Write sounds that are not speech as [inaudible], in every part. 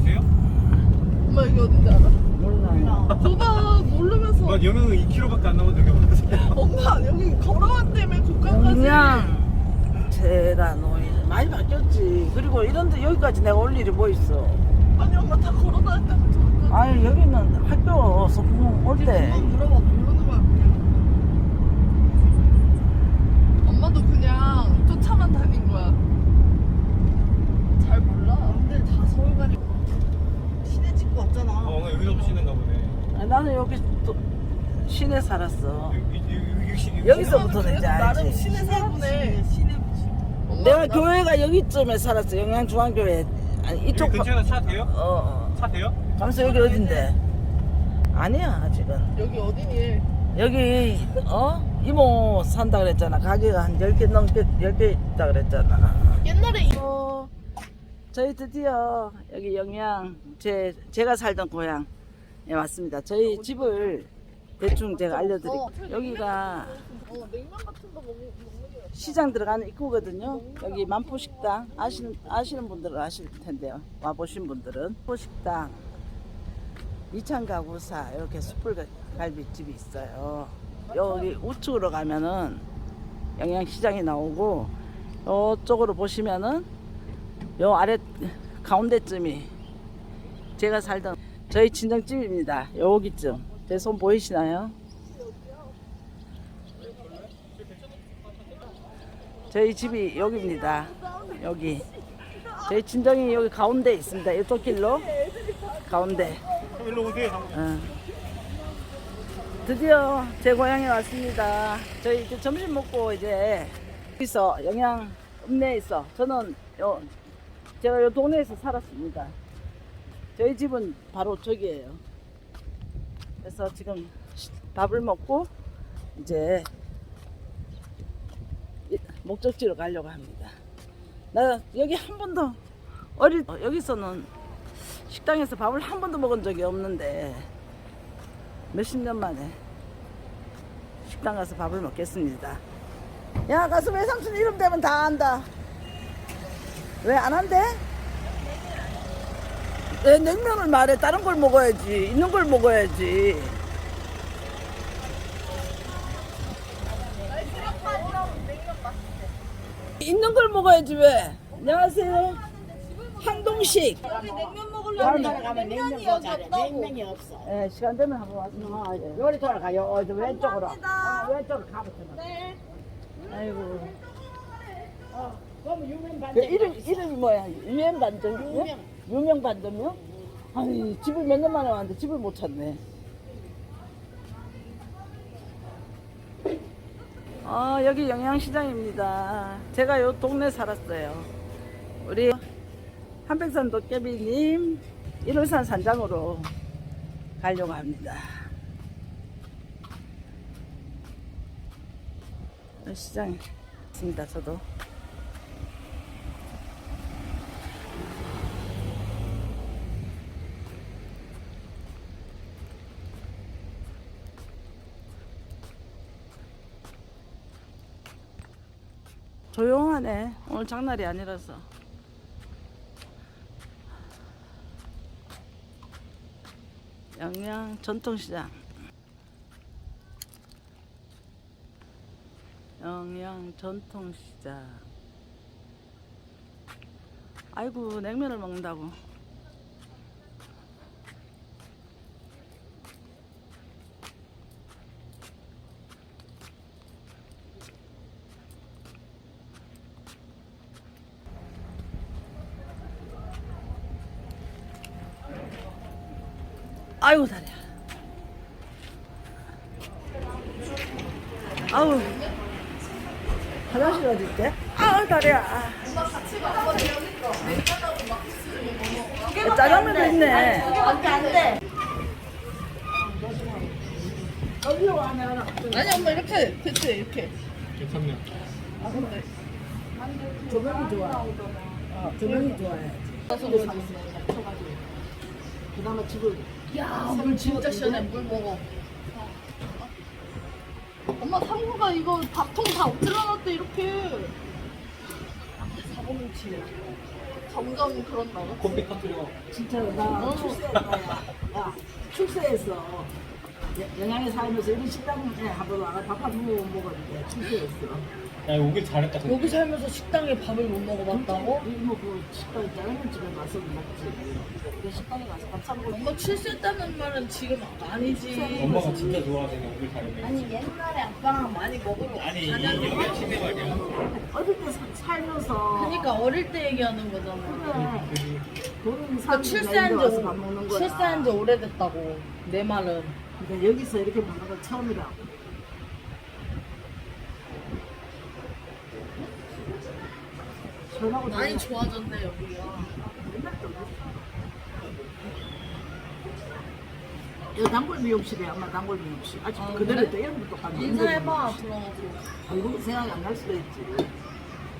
아세요? 엄마 여기 어딘지 알아? 몰라요. 거봐 모르면서 막 영양은 2km밖에 안 남았는데 여기 와서 엄마 여기 걸어왔다며 국가까지 영양 테라노인 많이 바뀌었지. 그리고 이런데 여기까지 내가 올 일이 뭐 있어? 아니 엄마 다 때부터 아니 여기는 학교 소풍 올 때. 그만 물어봐 모르는 거야 그냥 엄마도 그냥 쫓아만 다닌 거야 잘 몰라 근데 다 서울 가니까 찍고 왔잖아 어, 오늘 여기서도 쉬는가 보네 아니, 나는 여기 또 시내 살았어. 여기, 여기, 여기, 여기, 여기서부터는 이제 나름 알지. 시내 살구네 시내 내가 나- 교회가 여기쯤에 살았어. 영양중앙교회. 아니 여기 이쪽. 바- 근처에는 차 돼요? 어, 어. 차 돼요? 가면서 여기 어딘데? 아니야 아직은. 여기 어디니 여기 어 이모 산다 그랬잖아. 가게가 한 10개 넘게 10개 있다 그랬잖아. 옛날에 이- 어, 저희 드디어 여기 영양 제 제가 살던 고향에 왔습니다. 저희 집을 대충 제가 알려드릴게요. 어, 여기가 어 같은 거 먹는 먹는 게 시장 들어가는 입구거든요. 여기 만포식당 아시는 아시는 분들은 아실 텐데요. 와 보신 분들은 만포식당 이창 가구사 이렇게 숯불 갈비집이 있어요. 여기 우측으로 가면은 영양시장이 나오고 이쪽으로 보시면은 요 아래 가운데쯤이 제가 살던 저희 친정집입니다. 여기쯤 제 손 보이시나요? 저희 집이 여기입니다. 여기. 저희 친정이 여기 가운데 있습니다. 이쪽 길로 가운데. 일로 오세요 어. 드디어 제 고향에 왔습니다. 저희 이제 점심 먹고 이제 여기서 영양 읍내에 있어. 저는 요 제가 요 동네에서 살았습니다. 저희 집은 바로 저기예요. 그래서 지금 밥을 먹고 이제 이- 목적지로 가려고 합니다. 나 여기 한 번도 어릴 어, 여기서는 식당에서 밥을 한 번도 먹은 적이 없는데 몇십 년 만에 식당 가서 밥을 먹겠습니다. 야 가서 외삼촌 이름 되면 다 안다. 왜 안 한대? 왜 냉면을 말해? 다른 걸 먹어야지. 있는 걸 먹어야지. 있는 걸 먹어야지 왜? 안녕하세요. 항동식. 냉면 먹으려고 가면 냉면 더 잘해. 냉면이 없어. 예, 시간 되면 한번 와서. 아, 예. 요리 돌아가요. 어, 저 왼쪽으로. 감사합니다. 어, 왼쪽으로 가보세요. 네. 아이고. 그럼 유명 그 반대. 이름 이름이 뭐야? 유명 반점이요? 유명. 유명 반점이요? 아니 집을 몇 년 만에 왔는데 집을 못 찾네. 아 여기 영양시장입니다. 제가 요 동네 살았어요. 우리 한백산 도깨비님 1호산 산장으로 가려고 합니다. 시장에 있습니다. 저도. 조용 하네. 오늘 장날이 아니라서. 양양 전통시장. 영양 전통시장. 아이고 냉면을 먹는다고. 아이고 다리야. 아우 화장실 어디 있대? 아우 다리야. 야, 짜장면도 있네. 안돼 안돼. 아니 엄마 이렇게 그치 이렇게. 괜찮네 아 근데 조명이 좋아. 어, 조명이 좋아해. 그나마 집을 야, 물 진짜 시원해. 물 먹어. 엄마 상구가 이거 밥통 다 엎질러 놨대 이렇게. 점점 그런다고? 커피 터뜨려. 진짜 나 출세했어. 야, 출세했어. 여- 영양에 살면서 이런 식당에 한번 와가 밥한 번못 먹었는데 출세했어. 야 오길 잘했다. 근데. 여기 살면서 식당에 밥을 못 먹어봤다고? 이모 그 식당 짜장면 집에 가서 먹지. 그 식당에 가서 밥 사 먹을 엄마 출세했다는 말은 지금 아니지. 엄마가 진짜 좋아하는 오길 잘했네. 아니 옛날에 아빠랑 많이 먹으러 아니 이. 옛날 시대 말이야. 어릴 때 사- 살면서 그러니까 어릴 때 얘기하는 거잖아. 그래. 돈은 그러니까 출세한 지 와서 밥 먹는 오- 거야. 출세한 지 오래됐다고 내 말은. 그러니까 여기서 이렇게 먹는 건 처음이라고. 전하고 많이 좋아졌네 여기가. 여기 단골 미용실이야, 엄마 단골 미용실. 아직 아, 그대로 그래? 있다. 이름은 똑같아. 인사해봐 들어가서. 얼굴 생각이 안 날 수도 있지.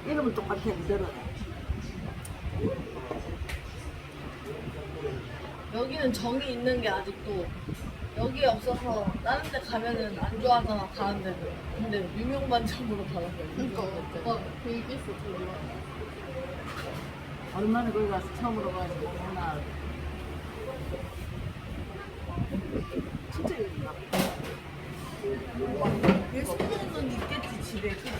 이름은 똑같아, 그대로. 여기는 정이 있는 게 아직도 여기 없어서 다른 데 가면은 안 좋아하잖아 다른 데는 근데 유명반점으로 가는 거야 그러니까 그 얘기했어 얼마나 거기 가서 처음으로 가지고 하나. 진짜 예쁘다. 외숙모는 있겠지 집에 그지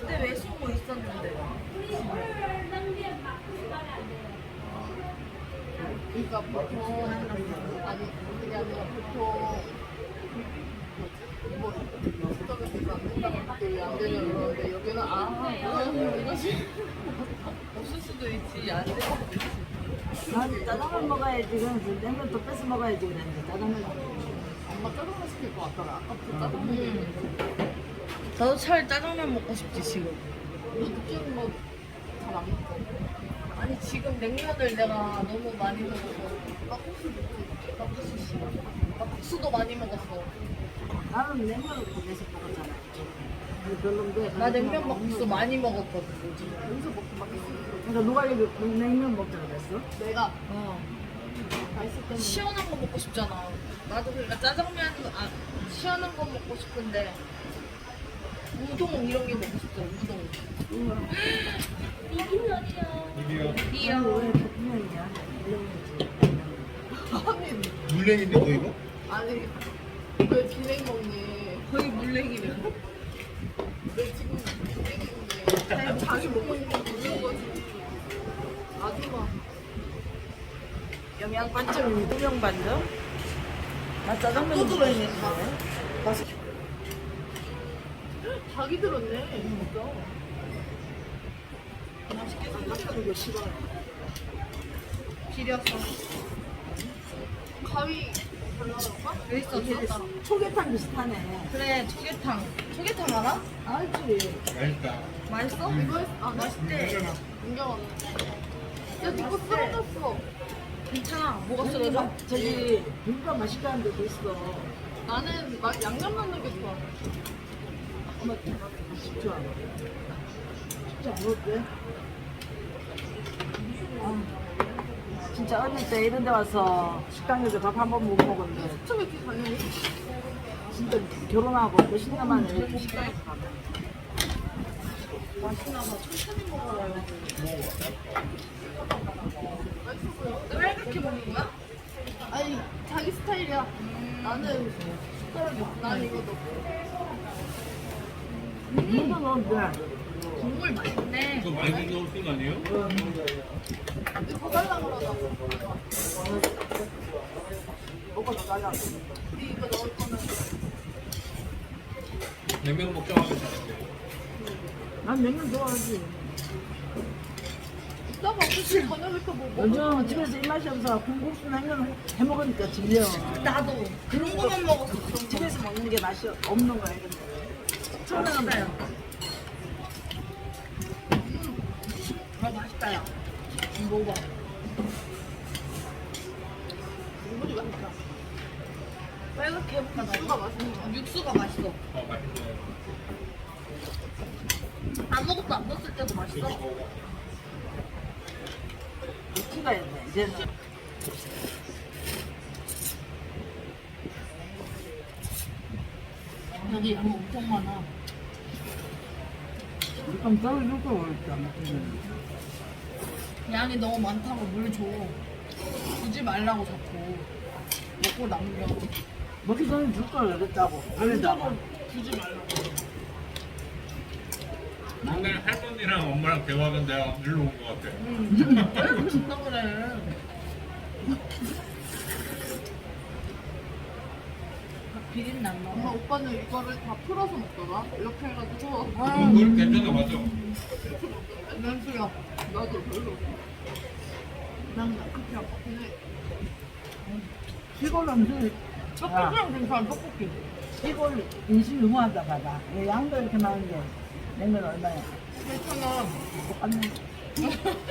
그때 외숙모 있었는데 그러니까 보통 아니 그게 보통 뭐 수덕에서 안 된다고 그때 왜안 되냐 그러는데 여기는 아 뭐야 이거지 없을 수도 있지 안 돼. 난 짜장면 먹어야지. 그래서 냉면 또 뺏어 먹어야지. 그랬는데 짜장면. 엄마 짜장면 시킬 것 같더라 아까부터 짜장면 음. 나도 차라리 짜장면 먹고 싶지 지금 느끼는 거잘안 먹고 아니 지금 냉면을 내가 너무 많이 먹어서 막국수 먹고 막국수 싫어 막국수도 많이 먹었어 나는 냉면을 계속 먹었잖아. 별론데. 나 냉면 막국수 많이 먹었거든 여기서 먹고 막 그러니까 누가 여기 냉면 먹자 그랬어? 내가 어. 다 있을 때는 시원한 거 먹고 싶잖아. 나도 그러니까 짜장면 아 시원한 거 먹고 싶은데 우동 이런 게 먹고 싶잖아. 우동. 왜 대통령이야? 아니 물냉인데 너 이거? 아니 왜 비냉 먹니 거기 물냉이래. 비냉인데 자기 먹고 있는 거 먹는 거지 아줌마 영양 반점, 유명 반점? 나 짜장면 또 들어있네. 들었네 진짜 이거 싫어. 비렸어. 가위? 여기 있어. 줬다. 초계탕 비슷하네. 그래 초계탕. 초계탕 알아? 알지? 맛있다. 맛있어? 이거 했... 아 맛있대 인경 언니 야 니거 쓰러졌어 괜찮아. 뭐가 쓰러져? 저기 비빔밥 맛있다는 데도 있어. 나는 막 양념 넣는 게 좋아 엄마 쉽지 않아. 쉽지 않은데? 아, 진짜 어릴 때 이런 데 와서 식당에서 밥 한 번 못 먹었는데 좀 이렇게 당연히 진짜 결혼하고 몇십 년 만에 이렇게 식당에서 가면 맛있나 봐. 천천히 먹어라. 왜 이렇게 먹는 거야? 아니 자기 스타일이야 나는 숟가락이 난 이거 넣고 이거 넣었는데 국물 맛있네. 이거 많이 쓰는 거 아니에요? 근데 더 달라 그러다고 먹어서 달라고 우리 이거 넣을 거면 냉면 먹자고 하면 잘했대. 난 냉면 좋아하지 이따가 어차피 저녁부터 뭐 먹을 거 요즘 아니야 집에서 입맛이 없어 군국수 냉면 해 먹으니까 질려 나도 그런 거만 먹었어. 집에서 먹는 게 맛이 없는 거야 근데 처음에는 맛있어요. 맛있다 빨갛게 해볼까 나? 육수가 맛있는 거야 육수가 맛있어. 어 맛있어. 아무것도 안 넣었을 때도 맛있어. 키가 있네 이제는 여기 양 엄청 많아. 좀 떨어질 거 그랬잖아. 양이 너무 많다고 물 줘. 주지 말라고 자꾸. 먹고 남겨. 먹기 전에 줄걸 그랬다고. 그러다가. 주지 말라고. 옛날 할머니랑 엄마랑 대화하던 내가 일로 온 것 같아. 응. 왜 준다 그래. 비린 안 엄마. 오빠는 이거를 다 풀어서 먹더라. 이렇게 해가지고 그걸 괜찮아 맞아. 면수야. 나도 별로. 난 그렇게 안 먹긴 해. 시골 음식. 떡볶이랑 괜찮아, 떡볶이. 시골 인심 유무하다 봐봐. 왜 양도 이렇게 많은데 냉면 얼마야? 괜찮아. 똑같네. [laughs]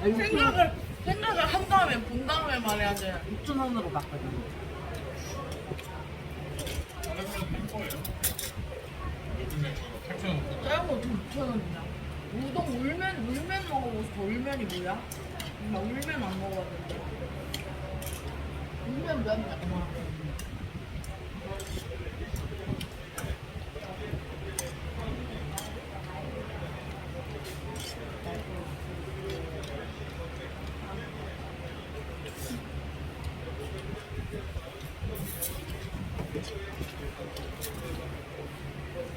생각을, 생각을 한 다음에 본 다음에 말해야 돼. 6천 원으로 갔거든. 요즘에 그거 8천 원. 작은 거 어떻게 6,000원이냐? 우동 울면, 울면 먹어보고 싶어. 울면이 뭐야? 나 울면 안 먹어봤는데. 울면 면이야.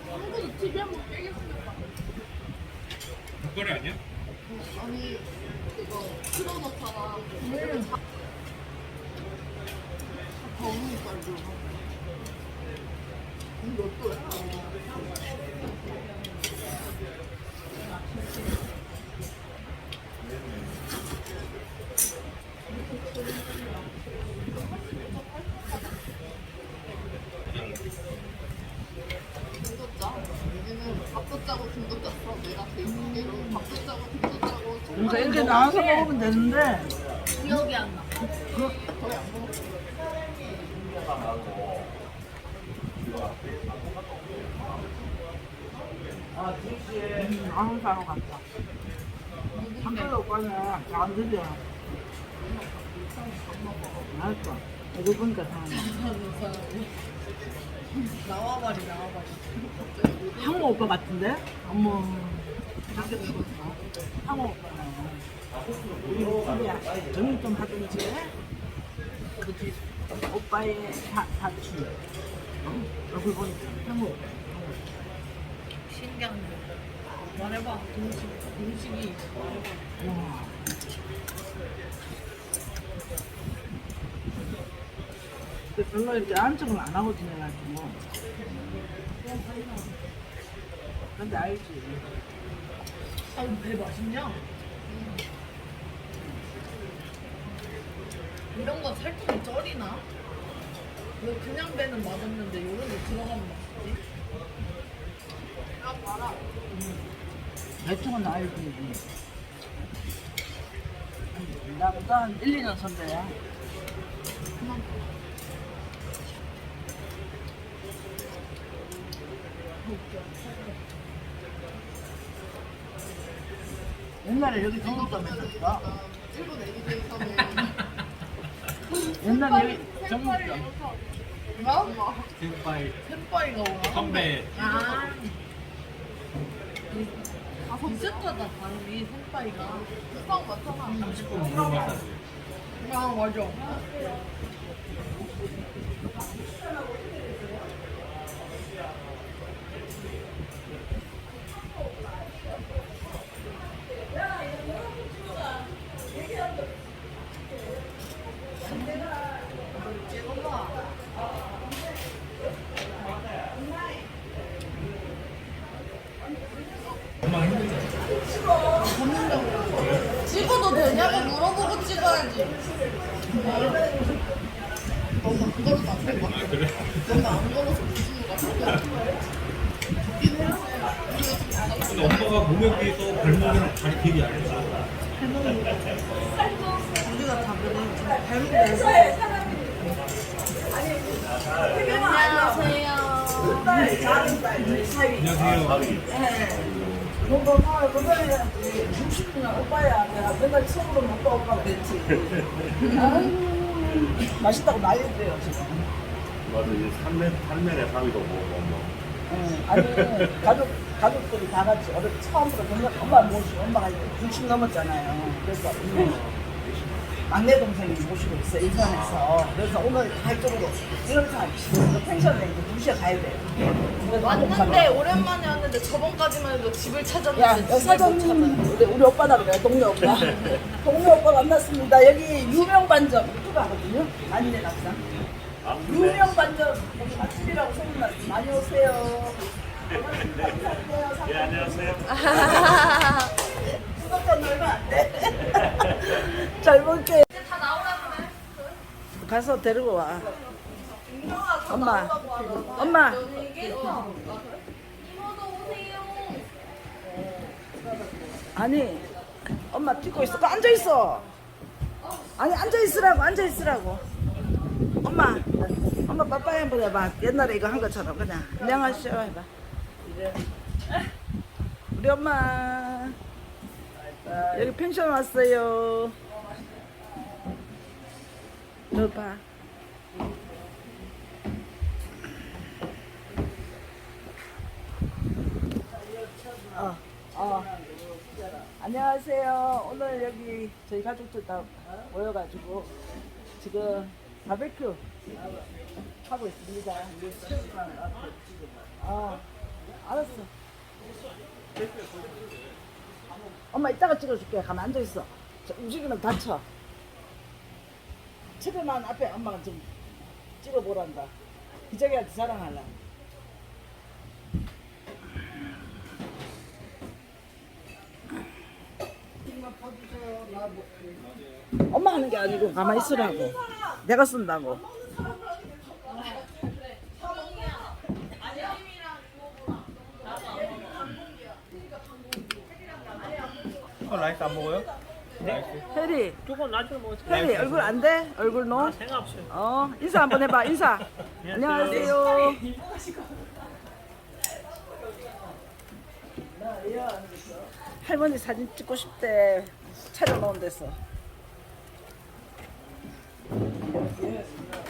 한국도 TV 한번 깨게 생겼다. 닭거리 아니야? 아니 그거 틀어놓다가 다 더우니까 이거 이거 또 중독자 여기는 밥도 짜고 중독 짰어 내가 개인적으로 밥도 짜고 중독 짜고 그러니까 이렇게 나와서 먹으면 되는데 기억이 안 나. 먹어 아무 사러 갔다. 한글 오빠는 안 드려. 알았어. 이거 보니까 다 나와버리, 나와버리. 한국 오빠 같은데? 어머. 작게 들었어. 한국 오빠는. 우리 집이야. 정리 좀 하든지. 그치. 오빠의 사, 사춘. 어? 얼굴 보니까 오빠. 신기한데. 말해봐. 동식, 동식이 말해봐. 와. 근데 별로 이렇게 안쪽은 안 하고 지내가지고. 근데 알지. 아, 배 맛있냐? 이런 거 살짝 쩔이나? 왜 그냥 배는 맛없는데 이런 거 들어가면 맛있지? 야 봐라 대충은 알지. 나보다 한 1, 2년 선배야. 옛날에 여기 정육점 애기들에서는 옛날에 여기 정육점. 뭐? 샘바이 햄바이가 뭐야? 선배. 아. 아, 비슷하다, 발음이 햄바이가. 수박 많잖아 30분 물어봤다지. 아, 맞아. 엄마 힘들잖아. 찍어도 되냐고 물어보고 찍어야지. 너무 안 걸어도 안될 것 같아 아 그래? 너무 안 걸어서 무슨 것 같아 웃긴 해 근데 엄마가 몸에 비해서 발목이랑 다리 길이 얇아. 우리가 다 그래. 잘못해서. 안녕하세요. 뭔가 막 그거야지. 60년 오빠야. 내가 맨날 속으로 먹고 오빠 그랬지. 아유, 맛있다고 난리돼요, 지금. 맞아, 이제 삼매, 삼매에 3위도 먹어, 뭐. 응, 아니 가족 가족들이 다 같이 어릴 때 처음부터 동네 엄마 모시고 엄마가 이제 60 넘었잖아요. 그래서 음, 막내 동생이 모시고 있어 인천에서. 그래서 오늘 다 이쪽으로 이런 사람 펜션에 이제 2시에 가야 돼요. 그래서 왔는데 오랜만에 왔는데 저번까지만 해도 집을 야, 찾았는데 여 집을 못 사장님, 찾아요. 우리, 우리 오빠다 그래, 동네 오빠. [laughs] 동네 오빠 만났습니다. 여기 유명 반점, 유튜브 하거든요? 아니네, 낙상. 유명 반점, 여기 맛집이라고 소문났어요. 많이 오세요. 감사합니다. 예, 안녕하세요. 구독자 얼마 안 돼. [laughs] 잘 볼게. 다 나오라고 가서 데리고 와. 해. 엄마, 엄마. 얘기했어. 이모도 오세요. 아니 엄마 찍고 있어. 그 앉아 있어. 아니 앉아 있으라고 앉아 있으라고. 엄마 엄마 빠빠이 한번 해봐. 옛날에 이거 한 것처럼 그냥 안녕하시오 해봐. 우리 엄마 여기 펜션 왔어요. 너 봐. 어, 어. 안녕하세요. 오늘 여기 저희 가족들 다 모여가지고 지금 바베큐 하고 있습니다. 아, 알았어. 엄마 이따가 찍어줄게. 가만 앉아 있어. 저 움직이면 다쳐. 채배만 앞에 엄마가 좀 찍어보란다. 기저귀한테 자랑하려. 엄마 하는 게 아니고 가만히 있으라고. 내가 쓴다고. 어, 라이스 안 먹어요? 혜리, 조금 나중에 뭐 혜리 얼굴 안 돼? 얼굴 노? 생각 없어요. 어, 인사 한번 해봐. 인사. [laughs] 안녕하세요. 할머니 사진 찍고 싶대. 촬영놓은 데서.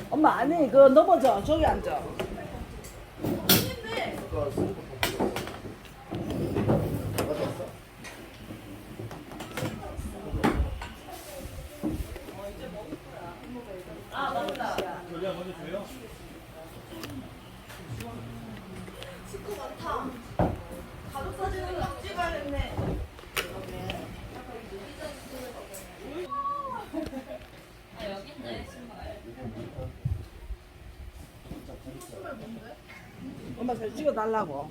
엄마 아니 그거 넘어져. 저기 앉아. 식구 많다. 가족 사진을 막 찍어야겠네. 엄마 사진 찍어 달라고.